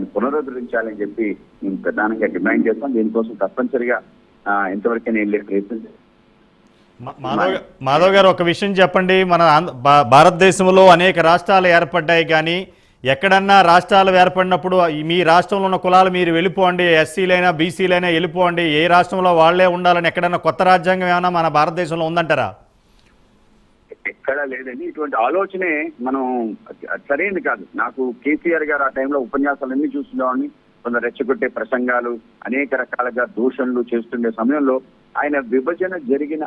దాన్ని పునరుద్ధరించాలని చెప్పి మేము ప్రధానంగా డిమాండ్ చేస్తాం దీనికోసం తప్పనిసరిగా ఇంతవరకు నేను ప్రయత్నం మాధవ్ గారు ఒక విషయం చెప్పండి. మన భారతదేశంలో అనేక రాష్ట్రాలు ఏర్పడ్డాయి కానీ ఎక్కడన్నా రాష్ట్రాలు ఏర్పడినప్పుడు మీ రాష్ట్రంలో ఉన్న కులాలు మీరు వెళ్ళిపోండి. ఎస్సీలైనా బీసీలైనా వెళ్ళిపోండి. ఏ రాష్ట్రంలో వాళ్ళే ఉండాలని ఎక్కడన్నా కొత్త రాజ్యాంగం ఏమైనా మన భారతదేశంలో ఉందంటారా? ఎక్కడా లేదండి. ఇటువంటి ఆలోచనే మనం సరైనది కాదు. నాకు కేసీఆర్ గారు ఆ టైంలో ఉపన్యాసాలన్నీ చూస్తున్నామని కొందరు రెచ్చగొట్టే ప్రసంగాలు అనేక రకాలుగా దూషణలు చేస్తుండే సమయంలో ఆయన విభజన జరిగిన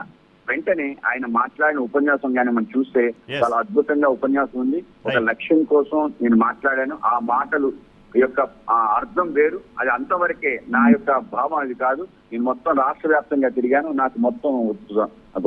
వెంటనే ఆయన మాట్లాడిన ఉపన్యాసం కానీ మనం చూస్తే. చాలా అద్భుతంగా ఉపన్యాసం ఉంది. ఒక. లక్ష్యం కోసం నేను మాట్లాడాను. ఆ మాటలు యొక్క ఆ అర్థం వేరు. అది అంతవరకే నా యొక్క భావం అది కాదు. నేను మొత్తం రాష్ట్ర వ్యాప్తంగా తిరిగాను. నాకు మొత్తం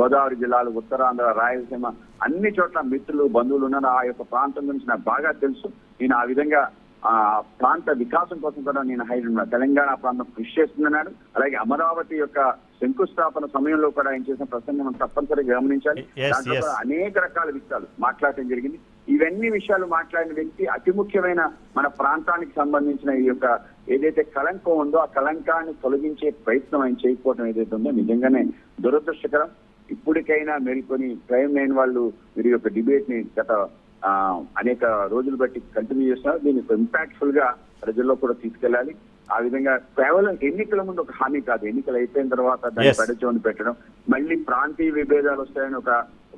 గోదావరి జిల్లాలు ఉత్తరాంధ్ర రాయలసీమ అన్ని చోట్ల మిత్రులు బంధువులు ఉన్నారు. ఆ యొక్క ప్రాంతం గురించి నాకు బాగా తెలుసు. నేను ఆ విధంగా ఆ ప్రాంత వికాసం కోసం కూడా నేను హైదరాబాద్ తెలంగాణ ప్రాంతం కృషి చేస్తున్నాడు అలాగే అమరావతి యొక్క శంకుస్థాపన సమయంలో కూడా ఆయన చేసిన ప్రసంగం తప్పనిసరిగా గమనించాలి. దాంట్లో అనేక రకాల విషయాలు మాట్లాడటం జరిగింది. ఇవన్నీ విషయాలు మాట్లాడిన వ్యక్తి అతి ముఖ్యమైన మన ప్రాంతానికి సంబంధించిన ఈ యొక్క ఏదైతే కళంకం ఉందో ఆ కళంకాన్ని తొలగించే ప్రయత్నం ఆయన చేయకపోవడం ఏదైతే ఉందో నిజంగానే దురదృష్టకరం. ఇప్పటికైనా మేల్కొని ప్రైమ్ లైన్ వాళ్ళు మీరు యొక్క డిబేట్ని గత అనేక రోజులు బట్టి కంటిన్యూ చేస్తున్నారు. దీన్ని ఇంపాక్ట్ఫుల్గా ప్రజల్లో కూడా తీసుకెళ్ళాలి. ఆ విధంగా కేవలం ఎన్నికల ముందు ఒక హామీ కాదు. ఎన్నికలు అయిపోయిన తర్వాత దాన్ని. పెడచోని పెట్టడం మళ్ళీ ప్రాంతీయ విభేదాలు వస్తాయని ఒక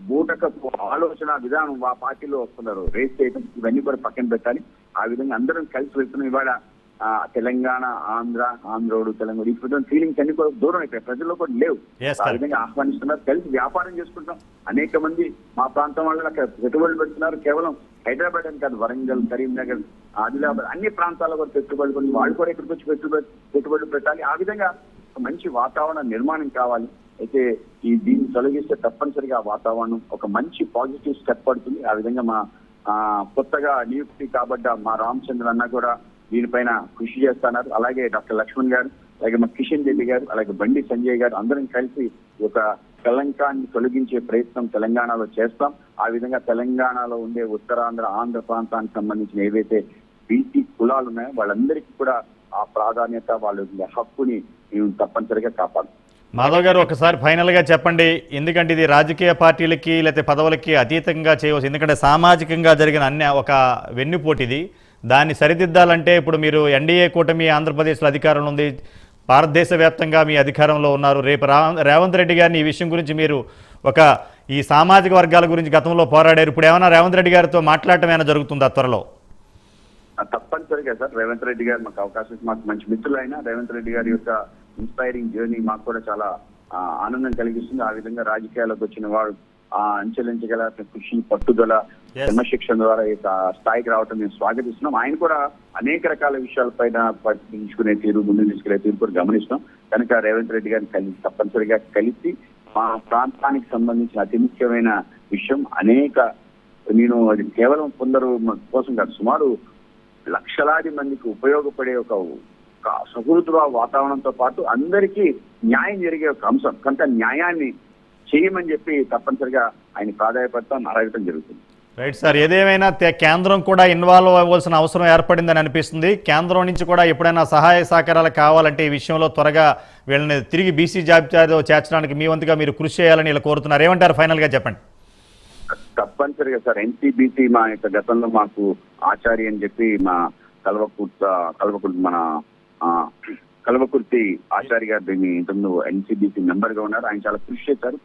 బూటకపు ఆలోచన విధానం ఆ పార్టీలో వస్తున్నారు. రేస్ చేయడం ఇవన్నీ కూడా పక్కన పెట్టాలి. ఆ విధంగా అందరం కలిసి వెళ్తున్నాం. ఇవాళ తెలంగాణ ఆంధ్ర ఆంధ్రోడు తెలంగాణ ఇప్పుడు ఫీలింగ్స్ అన్ని కూడా దూరం అయిపోయాయి. ప్రజల్లో కూడా లేవు. ఆ. విధంగా ఆహ్వానిస్తున్నారు. కలిసి వ్యాపారం చేసుకుంటాం అనేక మంది మా ప్రాంతం వాళ్ళు అక్కడ పెట్టుబడులు పెడుతున్నారు. కేవలం హైదరాబాద్ అని కాదు వరంగల్ కరీంనగర్ ఆదిలాబాద్ అన్ని ప్రాంతాల్లో కూడా పెట్టుబడులు పెట్టి వాళ్ళు కూడా ఇక్కడికి వచ్చి పెట్టుబడి పెట్టుబడులు పెట్టాలి. ఆ విధంగా మంచి వాతావరణ నిర్మాణం కావాలి. అయితే ఈ దీన్ని తొలగిస్తే తప్పనిసరిగా వాతావరణం ఒక మంచి పాజిటివ్ స్టెప్ పడుతుంది. ఆ విధంగా మా కొత్తగా నియుక్తి కాబడ్డ మా రామచంద్ర అన్న కూడా దీనిపైన కృషి చేస్తున్నారు. అలాగే డాక్టర్ లక్ష్మణ్ గారు అలాగే మా కిషన్ రెడ్డి గారు అలాగే బండి సంజయ్ గారు అందరం కలిసి ఒక కలంకాన్ని తొలగించే ప్రయత్నం తెలంగాణలో చేస్తాం. ఆ విధంగా తెలంగాణలో ఉండే ఉత్తరాంధ్ర ఆంధ్ర ప్రాంతానికి సంబంధించిన ఏవైతే బీసీ కులాలు ఉన్నాయో వాళ్ళందరికీ కూడా ఆ ప్రాధాన్యత వాళ్ళ హక్కుని మేము తప్పనిసరిగా కాపాడుతాం. మాధవ్ గారు ఒకసారి ఫైనల్గా చెప్పండి. ఎందుకంటే ఇది రాజకీయ పార్టీలకి లేకపోతే పదవులకి అతీతంగా చేయవచ్చు ఎందుకంటే సామాజికంగా జరిగిన అన్ని ఒక వెన్నుపోటిది దాన్ని సరిదిద్దాలంటే ఇప్పుడు మీరు ఎన్డీఏ కూటమి ఆంధ్రప్రదేశ్లో అధికారంలో ఉంది. భారతదేశ వ్యాప్తంగా మీ అధికారంలో ఉన్నారు. రేపు రేవంత్ రెడ్డి గారిని ఈ విషయం గురించి మీరు ఒక ఈ సామాజిక వర్గాల గురించి గతంలో పోరాడారు. ఇప్పుడు ఏమైనా రేవంత్ రెడ్డి గారితో మాట్లాడటం ఏమైనా జరుగుతుందా త్వరలో? తప్పనిసరిగా సార్. రేవంత్ రెడ్డి గారు మాకు అవకాశం మాకు మంచి మిత్రులైన రేవంత్ రెడ్డి గారి యొక్క ఇన్స్పైరింగ్ జర్నీ మాకు కూడా చాలా ఆనందం కలిగిస్తుంది. ఆ విధంగా రాజకీయాలకు వచ్చిన వాడు ఆ అంచెలించగల కృషి పట్టుదల. క్రమశిక్షణ ద్వారా ఈ స్థా- స్థాయికి రావటం మేము స్వాగతిస్తున్నాం. ఆయన కూడా అనేక రకాల విషయాలపైన పట్టించుకునే తీరు ముందు తీసుకెళ్ళే తీరు కూడా గమనిస్తున్నాం. కనుక రేవంత్ రెడ్డి గారిని కలిసి తప్పనిసరిగా కలిసి మా ప్రాంతానికి సంబంధించిన అతి ముఖ్యమైన విషయం అనేక నేను అది కేవలం కొందరు కోసం కాదు సుమారు లక్షలాది మందికి ఉపయోగపడే ఒక ఒక వాతావరణంతో పాటు అందరికీ న్యాయం జరిగే ఒక అంశం. కనుక న్యాయాన్ని చేయమని చెప్పి తప్పనిసరిగా ఆయన ప్రాధాన్యపడతాం అడగటం జరుగుతుంది. రైట్ సార్ ఏదేమైనా కేంద్రం కూడా ఇన్వాల్వ్ అవ్వాల్సిన అవసరం ఏర్పడిందని అనిపిస్తుంది. కేంద్రం నుంచి కూడా ఎప్పుడైనా సహాయ సహకారాలు కావాలంటే ఈ విషయంలో త్వరగా వీళ్ళని తిరిగి బీసీ జాబితాలో చేర్చడానికి మీ వంతుగా మీరు కృషి చేయాలని ఇలా కోరుతున్నారు. ఏమంటారు ఫైనల్గా చెప్పండి. తప్పనిసరిగా సార్ ఎన్సీబీసీ మా యొక్క గతంలో మాకు ఆచార్య అని చెప్పి మా కల్వకుర్త కల్వకుర్తి మన కల్వకుర్తి ఆచార్య గారు దీన్ని ఇంతకుముందు ఎన్సీబీసీ మెంబర్గా ఉన్నారు. ఆయన చాలా కృషి చేశారు.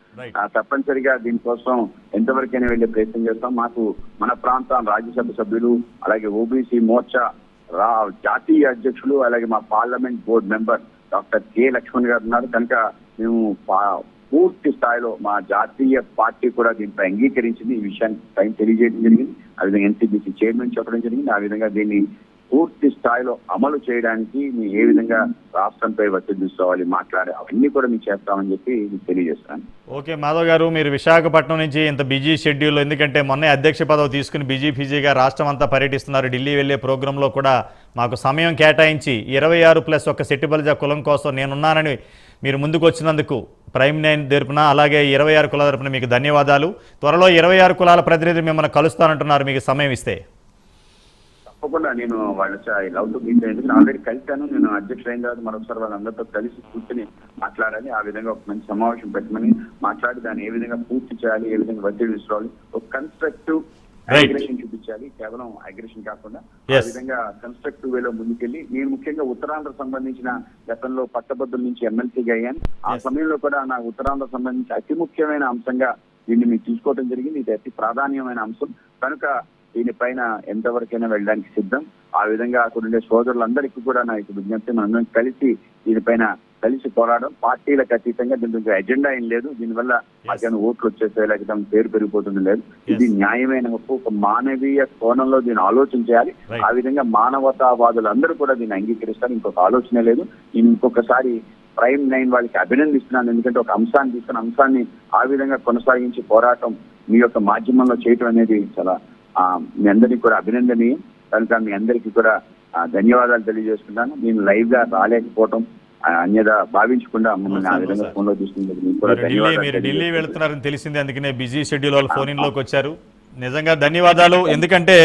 తప్పనిసరిగా దీనికోసం ఎంతవరకైనా వెళ్ళే ప్రయత్నం చేస్తాం. మాకు మన ప్రాంతం రాజ్యసభ సభ్యులు అలాగే ఓబీసీ మోర్చా రా జాతీయ అధ్యక్షులు అలాగే మా parliament board member doctor K Laxman గారు ఉన్నారు. కనుక మేము పూర్తి స్థాయిలో మా జాతీయ పార్టీ కూడా దీనిపై అంగీకరించింది. ఈ విషయాన్ని పైన తెలియజేయడం జరిగింది. ఆ విధంగా ఎన్సీబీసీ చైర్మన్ చెప్పడం జరిగింది. ఆ విధంగా దీన్ని పూర్తి స్థాయిలో అమలు చేయడానికి మీ ఏ విధంగా రాష్ట్రంపై ఒత్తిడి తీసుకోవాలి మాట్లాడే అవన్నీ కూడా మీకు చేస్తామని చెప్పి మీకు తెలియజేస్తాను ఓకే మాధవ్ గారు మీరు విశాఖపట్నం నుంచి ఇంత బిజీ షెడ్యూల్ ఎందుకంటే మొన్నే అధ్యక్ష పదవి తీసుకుని బిజీ ఫిజీగా రాష్ట్రం అంతా పర్యటిస్తున్నారు. ఢిల్లీ వెళ్ళే ప్రోగ్రాంలో కూడా మాకు సమయం కేటాయించి ఇరవై ఆరు ప్లస్ ఒక సెట్టిబల్జా కులం కోసం నేనున్నానని మీరు ముందుకు వచ్చినందుకు ప్రైమ్ నైన్ తరపున అలాగే ఇరవై ఆరు కులాల తరపున మీకు ధన్యవాదాలు. త్వరలో ఇరవై ఆరు కులాల ప్రతినిధి మిమ్మల్ని కలుస్తానంటున్నారు మీకు సమయం ఇస్తే. తప్పకుండా నేను వాళ్ళ లవ్ టు మీట్ ఎందుకంటే ఆల్రెడీ కలిశాను నేను అధ్యక్షుడు అయిన తర్వాత మరొకసారి వాళ్ళందరితో కలిసి కూర్చొని మాట్లాడాలి ఆ విధంగా ఒక మంచి సమావేశం పెట్టమని మాట్లాడి దాన్ని ఏ విధంగా పూర్తి చేయాలి ఏ విధంగా ఒత్తిడి తీసుకోవాలి ఒక కన్స్ట్రక్టివ్. అగ్రెషన్ చూపించాలి కేవలం అగ్రెషన్ కాకుండా ఆ. విధంగా కన్స్ట్రక్టివ్ వేలో ముందుకెళ్ళి నేను ముఖ్యంగా ఉత్తరాంధ్ర సంబంధించిన గతంలో పట్టభద్రుల నుంచి ఎమ్మెల్సీగా అయ్యాను ఆ. సమయంలో కూడా నా ఉత్తరాంధ్ర సంబంధించి అతి ముఖ్యమైన అంశంగా దీన్ని మీకు తీసుకోవడం జరిగింది ఇది అతి ప్రాధాన్యమైన అంశం కనుక దీనిపైన ఎంతవరకైనా వెళ్ళడానికి సిద్ధం. ఆ విధంగా అక్కడ ఉండే సోదరులందరికీ కూడా నా యొక్క విజ్ఞప్తి మనందరం కలిసి దీనిపైన కలిసి పోరాడడం. పార్టీలకు అతీతంగా దీని గురించి ఎజెండా ఏం లేదు. దీనివల్ల మాకేమైనా ఓట్లు వచ్చేసే లేకపోతే పేరు పెరిగిపోతుంది లేదు. ఇది న్యాయమైన హక్కు. ఒక మానవీయ కోణంలో దీన్ని ఆలోచన చేయాలి. ఆ విధంగా మానవతావాదులు అందరూ కూడా దీన్ని అంగీకరిస్తారు ఇంకొక ఆలోచనే లేదు. నేను ఇంకొకసారి ప్రైమ్ నైన్ వాళ్ళకి అభినందిస్తున్నాను. ఎందుకంటే ఒక అంశాన్ని తీసుకున్న అంశాన్ని ఆ విధంగా కొనసాగించి పోరాటం మీ యొక్క మాధ్యమంలో చేయటం అనేది చాలా మీ అందరికీ కూడా అభినందనీయం. కనుక మీ అందరికీ కూడా ధన్యవాదాలు తెలియజేసుకుంటాను. నేను లైవ్గా రాలేకపోవటం అన్యదా భావించకుండా మమ్మల్ని ఆ అవును, విధంగా సార్. ఫోన్లో తీసుకున్నందుకు మీకు కూడా మీరు ఢిల్లీ. వెళ్తున్నారని తెలిసింది అందుకనే బిజీ షెడ్యూల్ వాళ్ళు ఫోన్ ఇన్లోకి వచ్చారు. నిజంగా ధన్యవాదాలు. ఎందుకంటే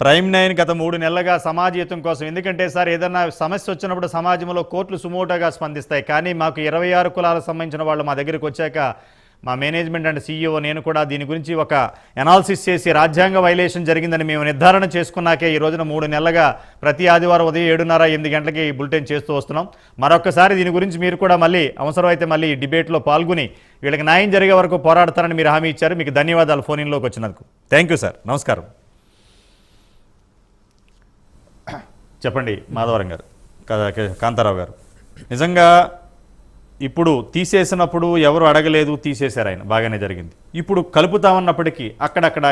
ప్రైమ్ నైన్ గత మూడు నెలలుగా సమాజహితం కోసం ఎందుకంటే సార్ ఏదన్నా సమస్య వచ్చినప్పుడు సమాజంలో కోర్టులు సుమోటోగా స్పందిస్తాయి. కానీ మాకు ఇరవై ఆరు కులాలకు సంబంధించిన వాళ్ళు మా దగ్గరికి వచ్చాక మా మేనేజ్మెంట్ అండ్ సీఈఓ నేను కూడా దీని గురించి ఒక ఎనాలిసిస్ చేసి రాజ్యాంగ వైలేషన్ జరిగిందని మేము నిర్ధారణ చేసుకున్నాకే ఈ రోజున మూడు నెలలుగా ప్రతి ఆదివారం ఉదయం ఏడున్నర ఎనిమిది గంటలకి బులెటిన్ చేస్తూ వస్తున్నాం. మరొకసారి దీని గురించి మీరు కూడా మళ్ళీ అవసరమైతే మళ్ళీ డిబేట్లో పాల్గొని వీళ్ళకి న్యాయం జరిగే వరకు పోరాడతారని మీరు హామీ ఇచ్చారు. మీకు ధన్యవాదాలు ఫోన్ ఇన్లోకి వచ్చినందుకు. థ్యాంక్ యూ సార్ నమస్కారం. చెప్పండి మాధవరం గారు. కాంతారావు గారు. నిజంగా ఇప్పుడు తీసేసినప్పుడు ఎవరు అడగలేదు తీసేశారు ఆయన. బాగానే జరిగింది. ఇప్పుడు కలుపుతామన్నప్పటికీ అక్కడక్కడ